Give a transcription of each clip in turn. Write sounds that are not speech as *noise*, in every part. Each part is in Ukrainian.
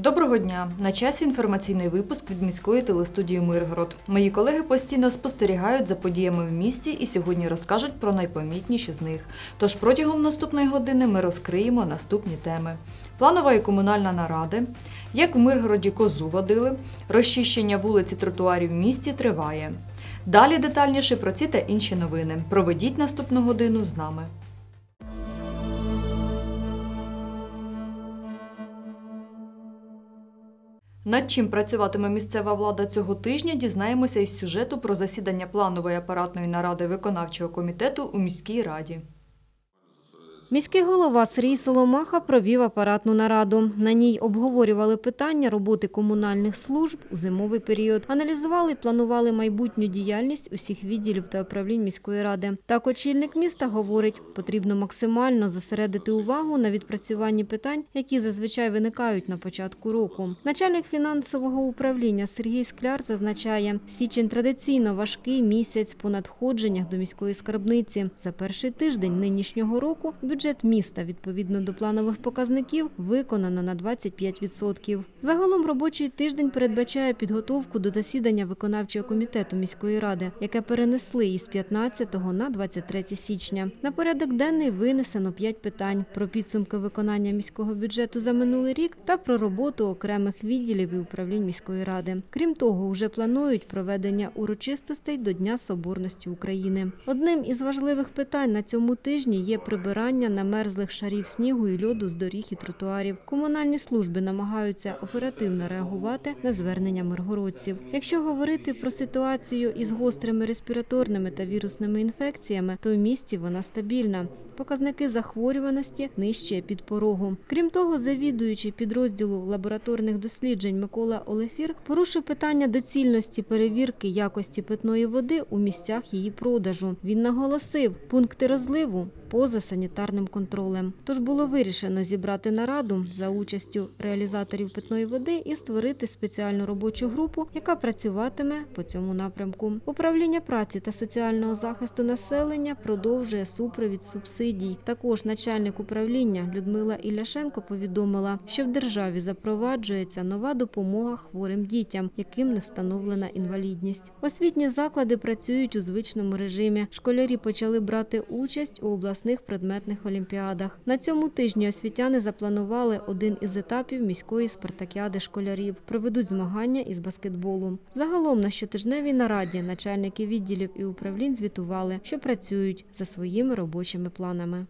Доброго дня! На часі інформаційний випуск від міської телестудії Миргород. Мої колеги постійно спостерігають за подіями в місті і сьогодні розкажуть про найпомітніші з них. Тож протягом наступної години ми розкриємо наступні теми: планова і комунальна наради, як в Миргороді козу водили, розчищення вулиці тротуарів в місті триває. Далі детальніше про ці та інші новини. Проведіть наступну годину з нами. Над чим працюватиме місцева влада цього тижня, дізнаємося із сюжету про засідання планової апаратної наради виконавчого комітету у міській раді. Міський голова Сергій Соломаха провів апаратну нараду. На ній обговорювали питання роботи комунальних служб у зимовий період, аналізували і планували майбутню діяльність усіх відділів та управлінь міської ради. Так, очільник міста говорить, потрібно максимально зосередити увагу на відпрацюванні питань, які зазвичай виникають на початку року. Начальник фінансового управління Сергій Скляр зазначає, січень традиційно важкий місяць по надходженнях до міської скарбниці. За перший тиждень нинішнього року бюджет міста відповідно до планових показників виконано на 25%. Загалом робочий тиждень передбачає підготовку до засідання виконавчого комітету міської ради, яке перенесли із 15 на 23 січня. На порядок денний винесено 5 питань про підсумки виконання міського бюджету за минулий рік та про роботу окремих відділів і управлінь міської ради. Крім того, вже планують проведення урочистостей до Дня Соборності України. Одним із важливих питань на цьому тижні є прибирання намерзлих шарів снігу і льоду з доріг і тротуарів. Комунальні служби намагаються оперативно реагувати на звернення миргородців. Якщо говорити про ситуацію із гострими респіраторними та вірусними інфекціями, то в місті вона стабільна. Показники захворюваності нижче під порогу. Крім того, завідуючий підрозділу лабораторних досліджень Микола Олефір порушив питання доцільності перевірки якості питної води у місцях її продажу. Він наголосив, пункти розливу поза санітарним контролем. Тож було вирішено зібрати нараду за участю реалізаторів питної води і створити спеціальну робочу групу, яка працюватиме по цьому напрямку. Управління праці та соціального захисту населення продовжує супровід субсидій. Також начальник управління Людмила Ілляшенко повідомила, що в державі запроваджується нова допомога хворим дітям, яким не встановлена інвалідність. Освітні заклади працюють у звичному режимі. Школярі почали брати участь у обласних предметних олімпіадах. На цьому тижні освітяни запланували один із етапів міської спартакіади школярів. Проведуть змагання із баскетболу. Загалом на щотижневій нараді начальники відділів і управлінь звітували, що працюють за своїми робочими планами.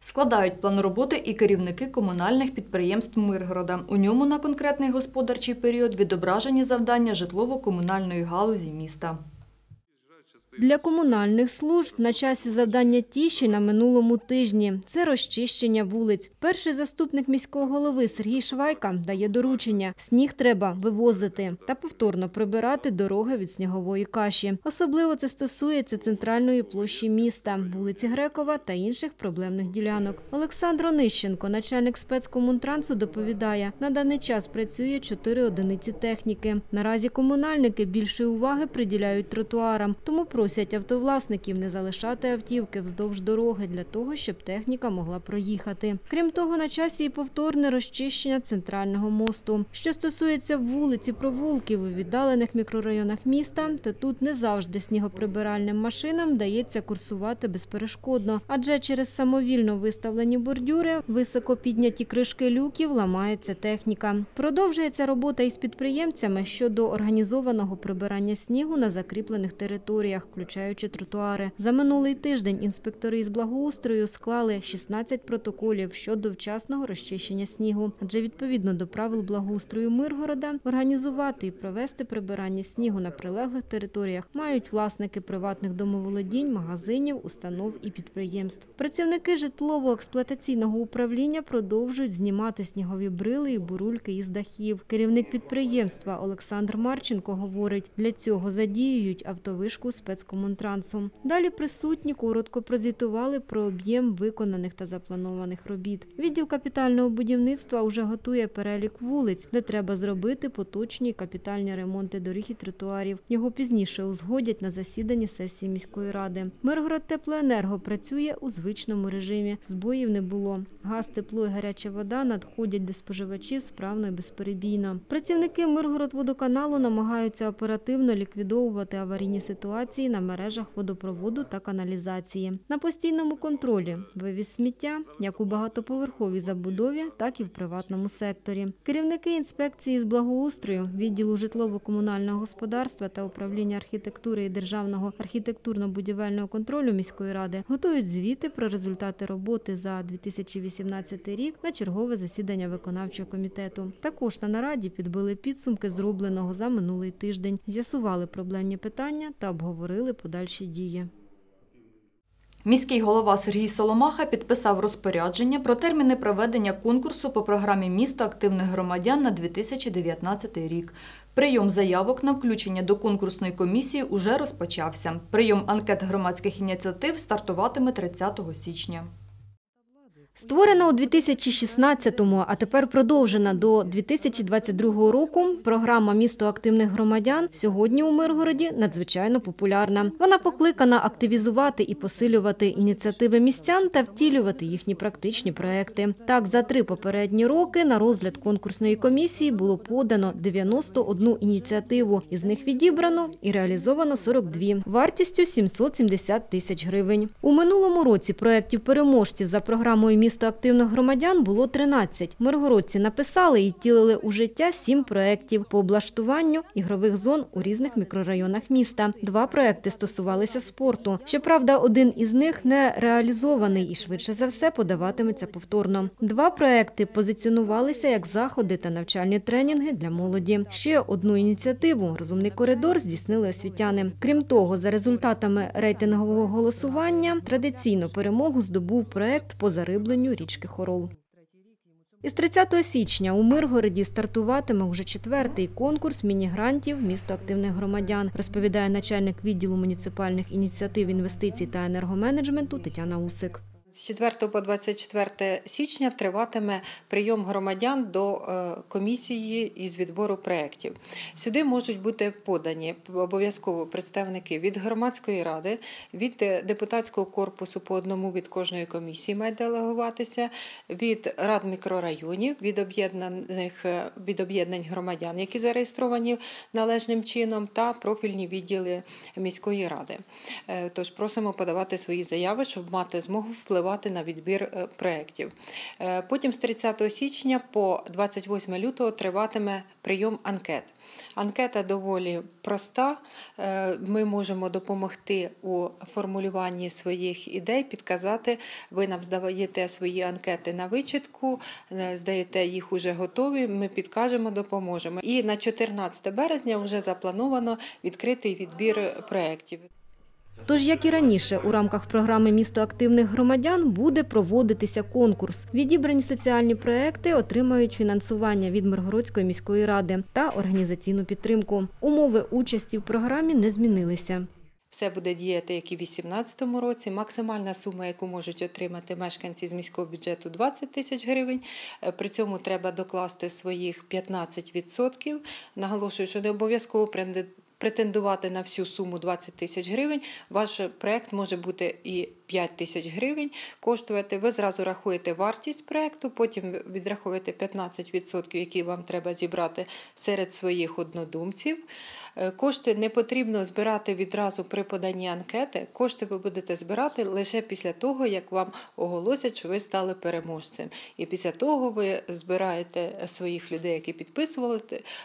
Складають план роботи і керівники комунальних підприємств Миргорода. У ньому на конкретний господарчий період відображені завдання житлово-комунальної галузі міста. Для комунальних служб на часі завдання ті, що й на минулому тижні. Це розчищення вулиць. Перший заступник міського голови Сергій Швайка дає доручення. Сніг треба вивозити та повторно прибирати дороги від снігової каші. Особливо це стосується центральної площі міста, вулиці Грекова та інших проблемних ділянок. Олександр Онищенко, начальник спецкомунтрансу, доповідає, на даний час працює чотири одиниці техніки. Наразі комунальники більше уваги приділяють тротуарам, тому просять автовласників не залишати автівки вздовж дороги для того, щоб техніка могла проїхати. Крім того, на часі і повторне розчищення центрального мосту. Що стосується вулиць і провулків у віддалених мікрорайонах міста, то тут не завжди снігоприбиральним машинам вдається курсувати безперешкодно, адже через самовільно виставлені бордюри, високо підняті кришки люків ламається техніка. Продовжується робота із підприємцями щодо організованого прибирання снігу на закріплених територіях, включаючи тротуари. За минулий тиждень інспектори із благоустрою склали 16 протоколів щодо вчасного розчищення снігу, адже відповідно до правил благоустрою Миргорода організувати і провести прибирання снігу на прилеглих територіях мають власники приватних домоволодінь, магазинів, установ і підприємств. Працівники житлово-експлуатаційного управління продовжують знімати снігові брили і бурульки із дахів. Керівник підприємства Олександр Марченко говорить, для цього задіюють автовишку спецконтролю Миргородськомунтрансом. Далі присутні коротко прозвітували про об'єм виконаних та запланованих робіт. Відділ капітального будівництва вже готує перелік вулиць, де треба зробити поточні капітальні ремонти доріг і тротуарів. Його пізніше узгодять на засіданні сесії міської ради. Миргород Теплоенерго працює у звичному режимі. Збоїв не було. Газ, тепло і гаряча вода надходять до споживачів справно і безперебійно. Працівники Миргородводоканалу намагаються оперативно ліквідовувати аварійні ситуації на мережах водопроводу та каналізації. На постійному контролі вивіз сміття як у багатоповерховій забудові, так і в приватному секторі. Керівники інспекції з благоустрою, відділу житлово-комунального господарства та управління архітектури і державного архітектурно-будівельного контролю міської ради готують звіти про результати роботи за 2018 рік на чергове засідання виконавчого комітету. Також на нараді підбили підсумки зробленого за минулий тиждень, з'ясували проблемні питання та обговорили подальші дії. Міський голова Сергій Соломаха підписав розпорядження про терміни проведення конкурсу по програмі «Місто активних громадян» на 2019 рік. Прийом заявок на включення до конкурсної комісії уже розпочався. Прийом анкет громадських ініціатив стартуватиме 30 січня. Створена у 2016-му, а тепер продовжена до 2022 року, програма «Місто активних громадян» сьогодні у Миргороді надзвичайно популярна. Вона покликана активізувати і посилювати ініціативи містян та втілювати їхні практичні проекти. Так, за три попередні роки на розгляд конкурсної комісії було подано 91 ініціативу. Із них відібрано і реалізовано 42, вартістю 770 тисяч гривень. У минулому році проєктів переможців за програмою «Місто активних громадян» було 13. Миргородці написали і втілили у життя сім проєктів по облаштуванню ігрових зон у різних мікрорайонах міста. Два проєкти стосувалися спорту. Щоправда, один із них не реалізований і швидше за все подаватиметься повторно. Два проєкти позиціонувалися як заходи та навчальні тренінги для молоді. Ще одну ініціативу «Розумний коридор» здійснили освітяни. Крім того, за результатами рейтингового голосування традиційно перемогу здобув проєкт по зарибленню річки Хорол. Із 30 січня у Миргороді стартуватиме вже четвертий конкурс міні-грантів «Місто активних громадян», розповідає начальник відділу муніципальних ініціатив, інвестицій та енергоменеджменту Тетяна Усик. З 4 по 24 січня триватиме прийом громадян до е, комісії із відбору проєктів. Сюди можуть бути подані обов'язково представники від громадської ради, від е, депутатського корпусу по одному від кожної комісії має делегуватися, від рад мікрорайонів, від об'єднаних е, від об'єднань громадян, які зареєстровані належним чином, та профільні відділи міської ради. Тож просимо подавати свої заяви, щоб мати змогу впливати на відбір е, проєктів. Е, Потім з 30 січня по 28 лютого триватиме прийом анкет. Анкета доволі проста. Е, Ми можемо допомогти у формулюванні своїх ідей, підказати. Ви нам здаєте свої анкети на вичитку, е, здаєте їх уже готові. Ми підкажемо, допоможемо. І на 14 березня вже заплановано відкритий відбір проєктів. Тож, як і раніше, у рамках програми «Місто активних громадян» буде проводитися конкурс. Відібрані соціальні проекти отримають фінансування від Миргородської міської ради та організаційну підтримку. Умови участі в програмі не змінилися. Все буде діяти, як і в 2018 році. Максимальна сума, яку можуть отримати мешканці з міського бюджету 20 тисяч гривень. Е, При цьому треба докласти своїх 15%. Наголошую, що не обов'язково претендувати на всю суму 20 тисяч гривень. Ваш проект може бути і 5 тисяч гривень коштувати. Ви зразу рахуєте вартість проекту, потім відраховуєте 15%, які вам треба зібрати серед своїх однодумців. Е, Кошти не потрібно збирати відразу при поданні анкети. Кошти ви будете збирати лише після того, як вам оголосять, що ви стали переможцем. І після того ви збираєте своїх людей, які підписували,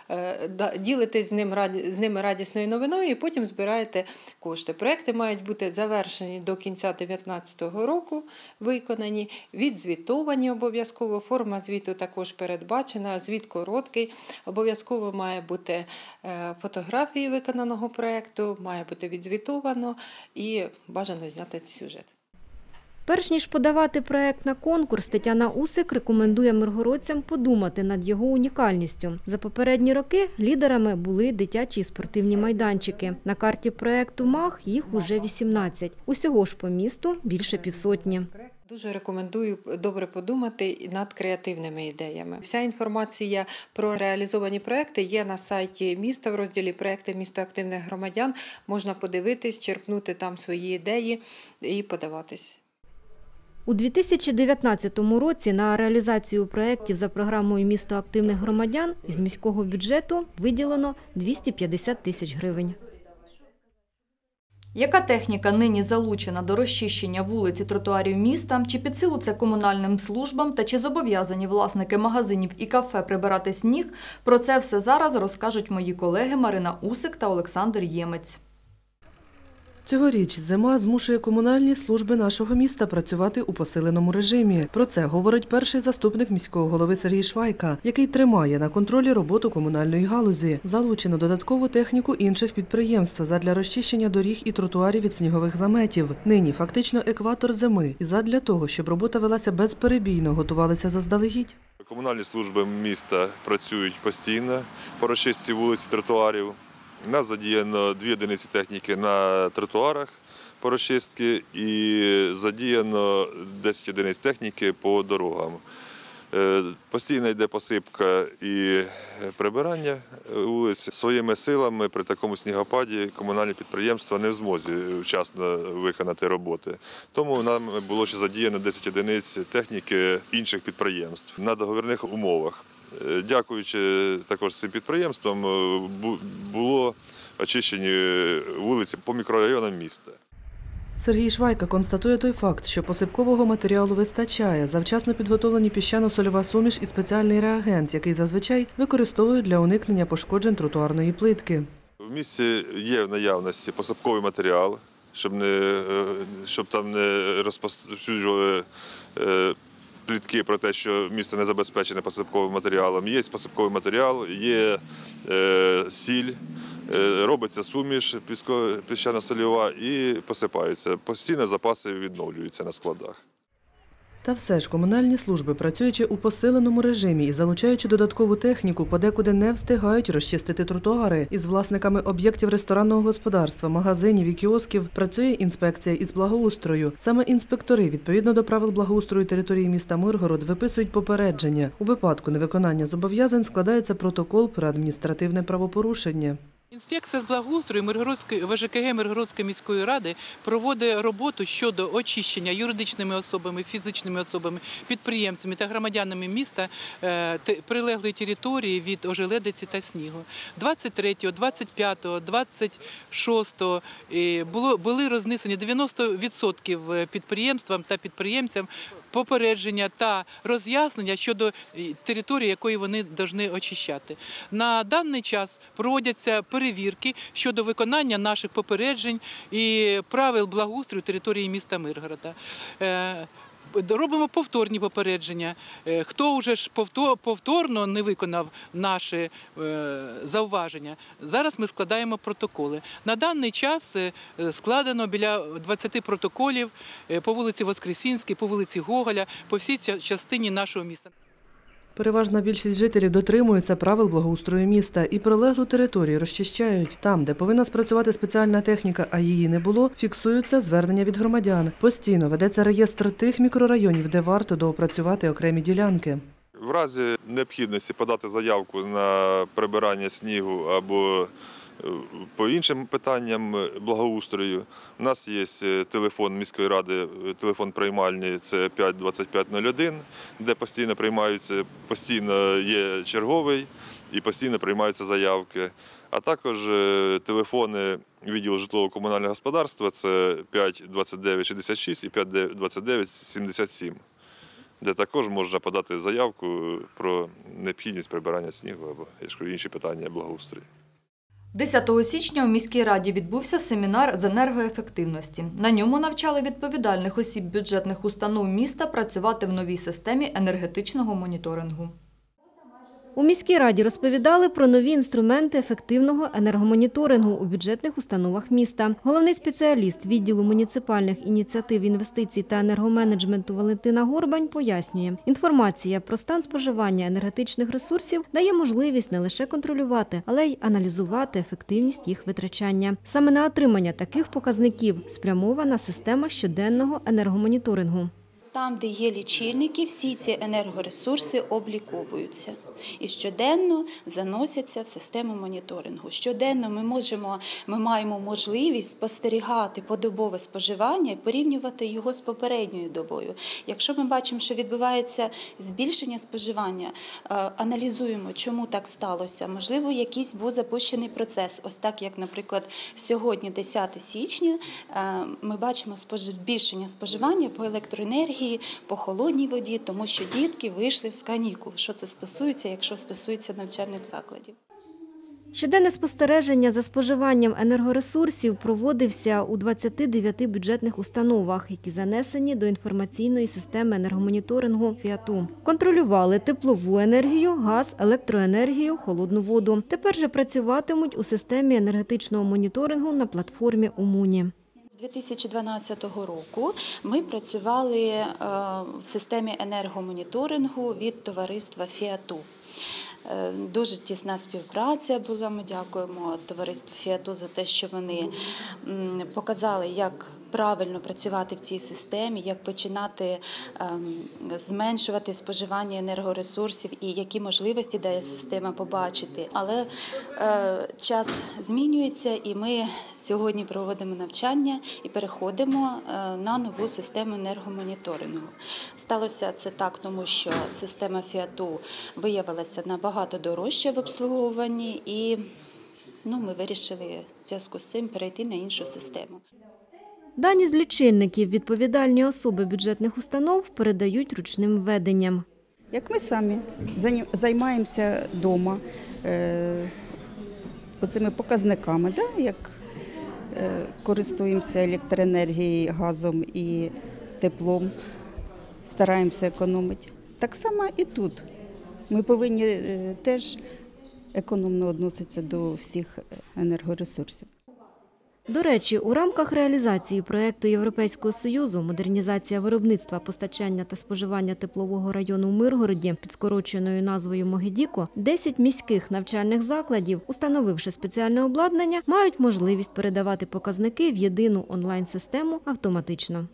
е, ділитесь з, ним, з ними радісною новиною, і потім збираєте кошти. Проекти мають бути завершені до кінця 2019 року, виконані, відзвітовані обов'язково. Форма звіту також передбачена. Звіт короткий. Обов'язково має бути е, фотографії виконаного проекту, має бути відзвітовано і бажано зняти сюжет. Перш ніж подавати проект на конкурс, Тетяна Усик рекомендує миргородцям подумати над його унікальністю. За попередні роки лідерами були дитячі спортивні майданчики. На карті проекту МАХ їх уже 18. Усього ж по місту більше півсотні. Дуже рекомендую добре подумати над креативними ідеями. Вся інформація про реалізовані проекти є на сайті міста в розділі проекти місто активних громадян. Можна подивитись, черпнути там свої ідеї і подаватись. У 2019 році на реалізацію проєктів за програмою «Місто активних громадян» із міського бюджету виділено 250 тисяч гривень. Яка техніка нині залучена до розчищення вулиць і тротуарів міста? Чи під силу це комунальним службам? Та чи зобов'язані власники магазинів і кафе прибирати сніг? Про це все зараз розкажуть мої колеги Марина Усик та Олександр Ємець. Цьогоріч зима змушує комунальні служби нашого міста працювати у посиленому режимі. Про це говорить перший заступник міського голови Сергій Швайка, який тримає на контролі роботу комунальної галузі. Залучено додаткову техніку інших підприємств задля розчищення доріг і тротуарів від снігових заметів. Нині фактично екватор зими, і задля того, щоб робота велася безперебійно, готувалися заздалегідь. Комунальні служби міста працюють постійно по розчистці вулиць і тротуарів. Нас задіяно дві одиниці техніки на тротуарах по розчистці і задіяно 10 одиниць техніки по дорогам. Е, Постійно йде посипка і прибирання вулиць. Своїми силами при такому снігопаді комунальні підприємства не в змозі вчасно виконати роботи. Тому нам було ще задіяно 10 одиниць техніки інших підприємств на договірних умовах. Е, Дякуючи також цим підприємствам, е, було очищені вулиці по мікрорайонам міста. Сергій Швайка констатує той факт, що посипкового матеріалу вистачає, завчасно підготовлені піщано-сольова суміш і спеціальний реагент, який зазвичай використовують для уникнення пошкоджень тротуарної плитки. В місті є в наявності посипковий матеріал, щоб, не, е, щоб там не розповсюджували е, плітки про те, що місто не забезпечене посипковим матеріалом. Є посипковий матеріал, є е, сіль, е, робиться суміш піщано-сольова і посипається. Постійно запаси відновлюються на складах. Та все ж комунальні служби, працюючи у посиленому режимі і залучаючи додаткову техніку, подекуди не встигають розчистити тротуари. Із власниками об'єктів ресторанного господарства, магазинів і кіосків працює інспекція із благоустрою. Саме інспектори, відповідно до правил благоустрою території міста Миргород, виписують попередження. У випадку невиконання зобов'язань складається протокол про адміністративне правопорушення. Інспекція з благоустрою Миргородської ВЖКГ Миргородської міської ради проводить роботу щодо очищення юридичними особами, фізичними особами, підприємцями та громадянами міста е, прилеглої території від ожеледиці та снігу. 23, 25, 26 е, було були рознесені 90% підприємствам та підприємцям попередження та роз'яснення щодо е, території, якої вони повинні очищати. На даний час проводяться перевірки щодо виконання наших попереджень і правил благоустрою території міста Миргорода. Робимо повторні попередження. Е, Хто вже ж повторно не виконав наші е, зауваження, зараз ми складаємо протоколи. На даний час е, складено біля 20 протоколів по вулиці Воскресінській, по вулиці Гоголя, по всій частині нашого міста. Переважна більшість жителів дотримуються правил благоустрою міста і прилеглу територію розчищають. Там, де повинна спрацювати спеціальна техніка, а її не було, фіксуються звернення від громадян. Постійно ведеться реєстр тих мікрорайонів, де варто доопрацювати окремі ділянки. В разі необхідності подати заявку на прибирання снігу або по іншим питанням благоустрою, у нас є е, телефон міської ради, е, телефон приймальні це 52501, де постійно приймаються, постійно є черговий і постійно приймаються заявки. А також е, телефони відділу житлово-комунального господарства це 52966 і 52977 де також можна подати заявку про необхідність прибирання снігу або інші питання благоустрою. 10 січня у міській раді відбувся семінар з енергоефективності. На ньому навчали відповідальних осіб бюджетних установ міста працювати в новій системі енергетичного моніторингу. У міській раді розповідали про нові інструменти ефективного енергомоніторингу у бюджетних установах міста. Головний спеціаліст відділу муніципальних ініціатив, інвестицій та енергоменеджменту Валентина Горбань пояснює, інформація про стан споживання енергетичних ресурсів дає можливість не лише контролювати, але й аналізувати ефективність їх витрачання. Саме на отримання таких показників спрямована система щоденного енергомоніторингу. Там, де є лічильники, всі ці енергоресурси обліковуються і щоденно заносяться в систему моніторингу. Щоденно ми можемо, ми маємо можливість спостерігати подобове споживання і порівнювати його з попередньою добою. Якщо ми бачимо, що відбувається збільшення споживання, е, аналізуємо, чому так сталося. Можливо, якийсь був запущений процес. Ось так, як, наприклад, сьогодні, 10 січня, е, ми бачимо збільшення споживання по електроенергії, по холодній воді, тому що дітки вийшли з канікул. Що це стосується, якщо стосується навчальних закладів? Щоденне спостереження за споживанням енергоресурсів проводився у 29 бюджетних установах, які занесені до інформаційної системи енергомоніторингу ФІАТУ. Контролювали теплову енергію, газ, електроенергію, холодну воду. Тепер же працюватимуть у системі енергетичного моніторингу на платформі Умуні. З 2012 року ми працювали е, в системі енергомоніторингу від товариства Фіату. Е, Дуже тісна співпраця була. Ми дякуємо товариству Фіату за те, що вони показали, як правильно працювати в цій системі, як починати ем, зменшувати споживання енергоресурсів і які можливості дає система побачити. Але е, час змінюється, і ми сьогодні проводимо навчання і переходимо е, на нову систему енергомоніторингу. Сталося це так, тому що система Фіату виявилася набагато дорожча в обслуговуванні, і ну, ми вирішили в зв'язку з цим перейти на іншу систему. Дані з лічильників відповідальні особи бюджетних установ передають ручним введенням. Як ми самі займаємося вдома е, оцими показниками, да, як е, користуємося електроенергією, газом і теплом, стараємося економити. Так само і тут. Ми повинні е, теж економно відноситися до всіх енергоресурсів. До речі, у рамках реалізації проекту Європейського союзу модернізація виробництва, постачання та споживання теплового району в Миргороді під скороченою назвою Могидіко, 10 міських навчальних закладів, установивши спеціальне обладнання, мають можливість передавати показники в єдину онлайн-систему автоматично.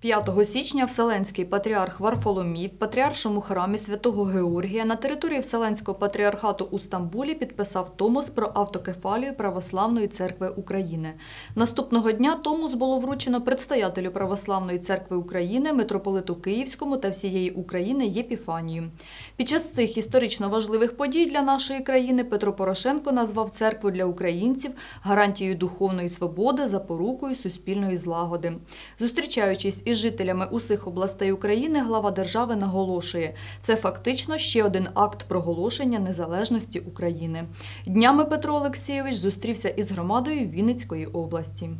5 січня Вселенський патріарх Варфоломій в патріаршому храмі святого Георгія на території Вселенського патріархату у Стамбулі підписав Томос про автокефалію Православної церкви України. Наступного дня Томос було вручено предстоятелю Православної церкви України, митрополиту Київському та всієї України Єпіфанію. Під час цих історично важливих подій для нашої країни Петро Порошенко назвав церкву для українців гарантією духовної свободи, запорукою суспільної злагоди. Зустрічаючись із жителями усіх областей України, глава держави наголошує, це фактично ще один акт проголошення незалежності України. Днями Петро Олексійович зустрівся із громадою Вінницької області.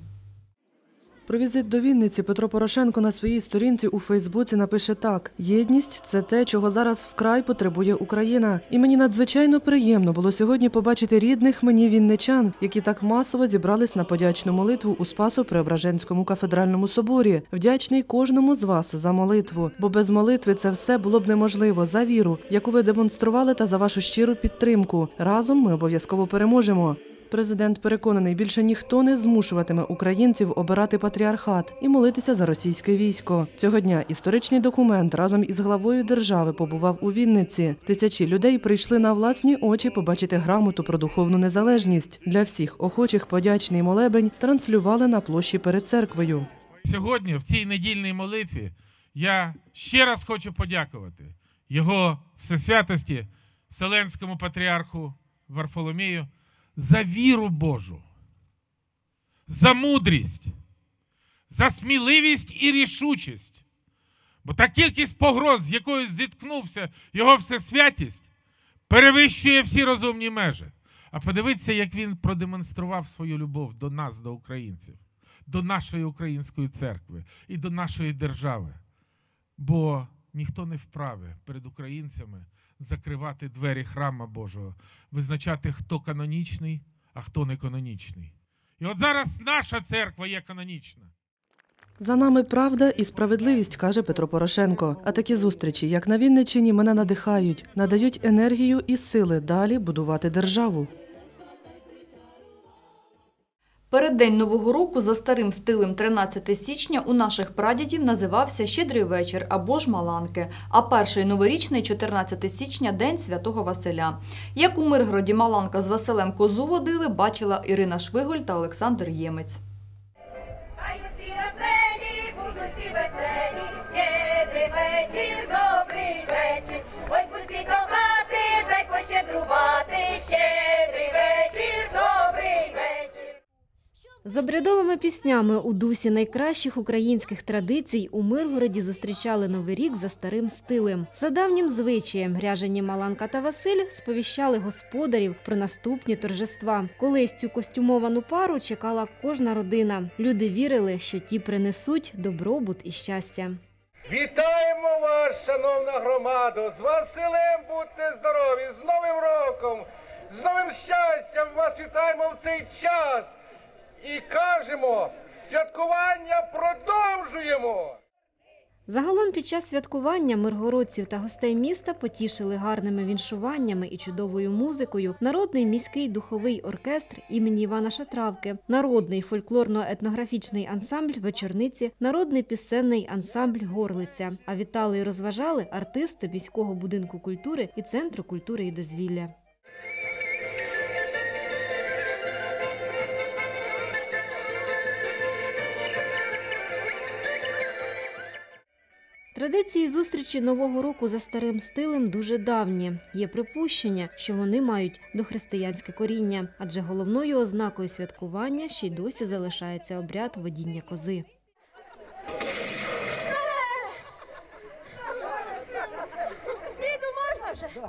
Про візит до Вінниці Петро Порошенко на своїй сторінці у Фейсбуці напише так: єдність це те, чого зараз вкрай потребує Україна. І мені надзвичайно приємно було сьогодні побачити рідних мені вінничан, які так масово зібрались на подячну молитву у Спасо Преображенському кафедральному соборі. Вдячний кожному з вас за молитву, бо без молитви це все було б неможливо за віру, яку ви демонстрували, та за вашу щиру підтримку. Разом ми обов'язково переможемо. Президент переконаний, більше ніхто не змушуватиме українців обирати патріархат і молитися за російське військо. Цього дня історичний документ разом із главою держави побував у Вінниці. Тисячі людей прийшли на власні очі побачити грамоту про духовну незалежність. Для всіх охочих подячний молебень транслювали на площі перед церквою. Сьогодні, в цій недільній молитві, я ще раз хочу подякувати його всесвятості, Вселенському патріарху Варфоломію за віру Божу, за мудрість, за сміливість і рішучість. Бо та кількість погроз, з якою зіткнувся його всесвятість, перевищує всі розумні межі. А подивіться, як він продемонстрував свою любов до нас, до українців, до нашої української церкви і до нашої держави. Бо ніхто не вправе перед українцями закривати двері храма Божого, визначати, хто канонічний, а хто не канонічний. І от зараз наша церква є канонічна. За нами правда і справедливість, каже Петро Порошенко. А такі зустрічі, як на Вінниччині, мене надихають, надають енергію і сили далі будувати державу. Переддень Нового року за старим стилем 13 січня у наших прадідів називався Щедрий вечір або ж Маланки, а перший новорічний 14 січня День Святого Василя. Як у Миргороді Маланка з Василем козу водили, бачила Ірина Швиголь та Олександр Ємець. Добрий вечір. Ой, пусті до дай пощедрувати, щедрий З обрядовими піснями у дусі найкращих українських традицій у Миргороді зустрічали Новий рік за старим стилем. За давнім звичаєм ряжені Маланка та Василь сповіщали господарів про наступні торжества. Колись цю костюмовану пару чекала кожна родина. Люди вірили, що ті принесуть добробут і щастя. Вітаємо вас, шановна громадо! З Василем будьте здорові, з Новим роком, з новим щастям вас вітаємо в цей час і кажемо, святкування продовжуємо! Загалом під час святкування миргородців та гостей міста потішили гарними віншуваннями і чудовою музикою народний міський духовий оркестр імені Івана Шатравки, народний фольклорно-етнографічний ансамбль вечорниці, народний пісенний ансамбль Горлиця. А вітали і розважали артисти міського будинку культури і центру культури і дозвілля. Традиції зустрічі Нового року за старим стилем дуже давні. Є припущення, що вони мають дохристиянське коріння, адже головною ознакою святкування ще й досі залишається обряд водіння кози. Діду, можна вже?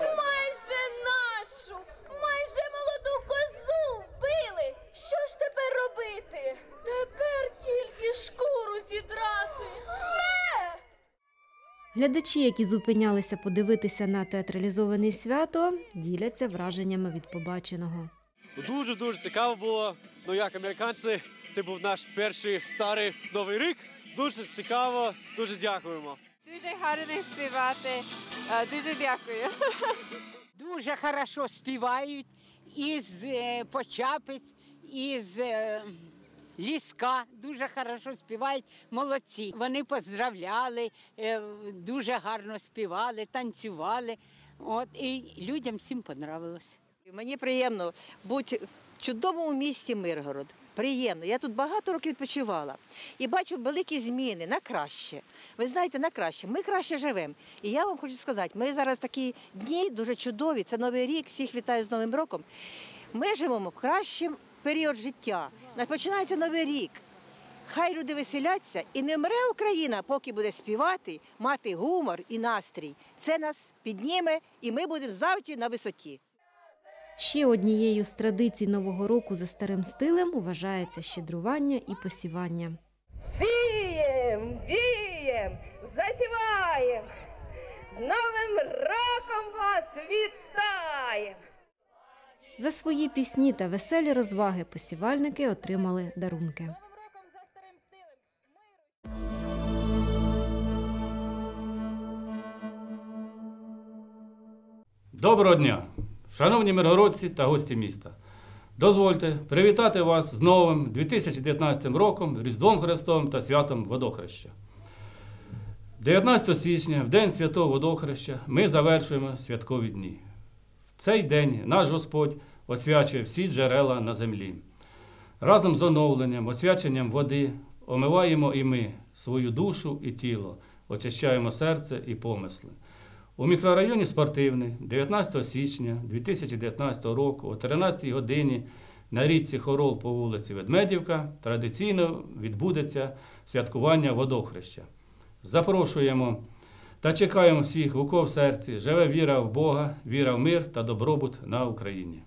Майже нашу, майже молоду козу вбили. Що ж тепер робити? Тепер тільки шкуру зідрати. Е! Глядачі, які зупинялися подивитися на театралізоване свято, діляться враженнями від побаченого. Дуже дуже цікаво було. Ну як американці, це був наш перший старий новий рік. Дуже цікаво, дуже дякуємо. Дуже гарно співати. Е, Дуже дякую. *laughs* Дуже хорошо співають із е, Почапець, із Ліска. Дуже хорошо співають. Молодці. Вони поздравляли, е, дуже гарно співали, танцювали. От, і людям всім понравилось. Мені приємно бути в чудовому місті Миргород. Приємно. Я тут багато років відпочивала і бачу великі зміни на краще. Ви знаєте, на краще. Ми краще живемо. І я вам хочу сказати, ми зараз такі дні дуже чудові. Це новий рік. Всіх вітаю з Новим роком. Ми живемо кращим період життя. Починається новий рік. Хай люди веселяться і не мре Україна, поки буде співати, мати гумор і настрій. Це нас підніме, і ми будемо завжди на висоті. Ще однією з традицій Нового року за старим стилем вважається щедрування і посівання. Сієм, вієм, засіваєм. З Новим роком вас вітаєм! За свої пісні та веселі розваги посівальники отримали дарунки. Доброго дня, шановні миргородці та гості міста. Дозвольте привітати вас з новим 2019 роком, Різдвом Христовим та святом Водохреща. 19 січня, в День Святого Водохреща, ми завершуємо святкові дні. Цей день наш Господь освячує всі джерела на землі. Разом з оновленням, освяченням води омиваємо і ми свою душу і тіло, очищаємо серце і помисли. У мікрорайоні Спортивний 19 січня 2019 року о 13 годині на річці Хорол по вулиці Ведмедівка традиційно відбудеться святкування водохреща. Запрошуємо та чекаємо всіх, у кого в серці живе віра в Бога, віра в мир та добробут на Україні.